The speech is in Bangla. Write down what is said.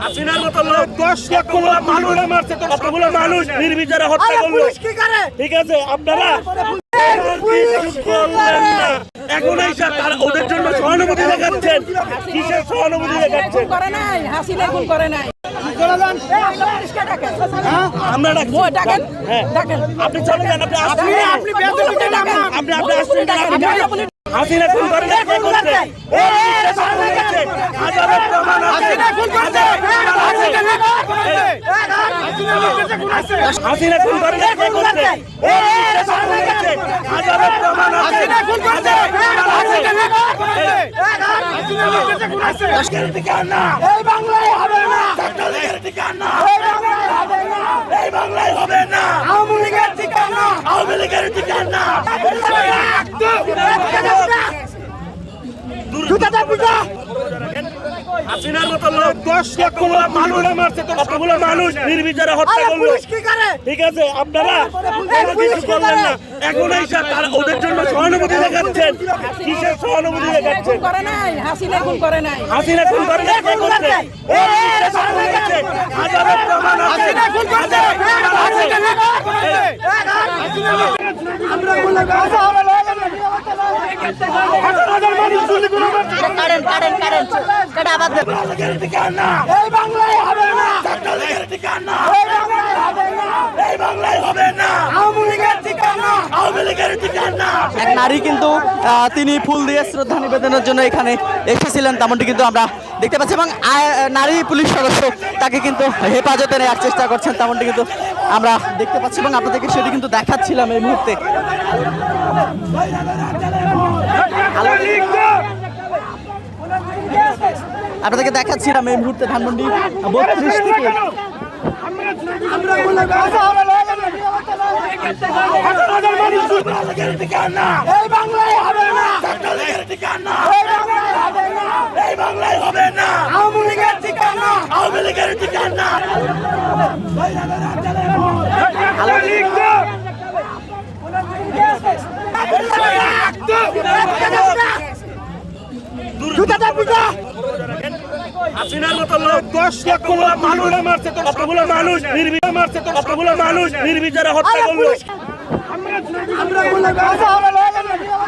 হাসিনার মতো লোক দশ লক্ষ মানুষ মারছে তো কতগুলো মানুষ নির্বিচারে হত্যা করল ঠিক আছে আপনারা। এখন এই সব তারা ওদের জন্য সহানুভূতি দেখাচ্ছেন কিসের সহানুভূতি দেখাচ্ছেন করে নাই হাসিনা করে নাই আমরা ডাকেন হ্যাঁ আপনি চলে যান আপনি আপনি- না। আপনি বেয়াদবিটা আপনি আপনি আসুন না, আপনি আপনি- যান। হাসিনা খুন করে কে করছে এই বাংলায় হবে না। এই বাংলায় হবে না। আওয়ামী লীগের ঠিকানা। আওয়ামী লীগের ঠিকানা। হাসিনার মতো লোক দশ লক্ষ মানুষ মারছে কতগুলো মানুষ নির্বিচারে হত্যা করল ঠিক আছে আপনারা কিছু করলেন না এখন এই সব তারা ওদের জন্য সহানুভূতি দেখাচ্ছেন কিসের সহানুভূতি দেখাচ্ছেন হাসিনা খুন করে নাই হাসিনা খুন করে না হাজারো প্রমাণ আছে। কারেন্ট কারেন্ট কারেন্ট আবার দেব এই বাংলায় হবে না। এই বাংলায় হবে না। এই বাংলায় হবে না। আওয়ামী লীগের ঠিকানা। আওয়ামী লীগের ঠিকানা। এক নারী কিন্তু তিনি ফুল দিয়ে শ্রদ্ধা নিবেদনের জন্য এখানে এসেছিলেন তেমনটি কিন্তু আমরা দেখতে পাচ্ছি এবং নারী পুলিশ সদস্য তাকে কিন্তু হেফাজতে নেওয়ার চেষ্টা করছেন তেমনটি কিন্তু আমরা দেখতে পাচ্ছি এবং আপনাদেরকে সেটি কিন্তু দেখাচ্ছিলাম এই মুহূর্তে আপনাদেরকে দেখাচ্ছি দেখাচ্ছিলাম এই মুহূর্তে ধানমন্ডি বত্রিশ থেকে হাজার হাজার হাসিনার মতো লোক দশ লক্ষ মানুষ মারছে তো কতগুলো মানুষ নির্বিচারে মারছে তো কতগুলো মানুষ নির্বিচারে হত্যা করল? হাজার হাজার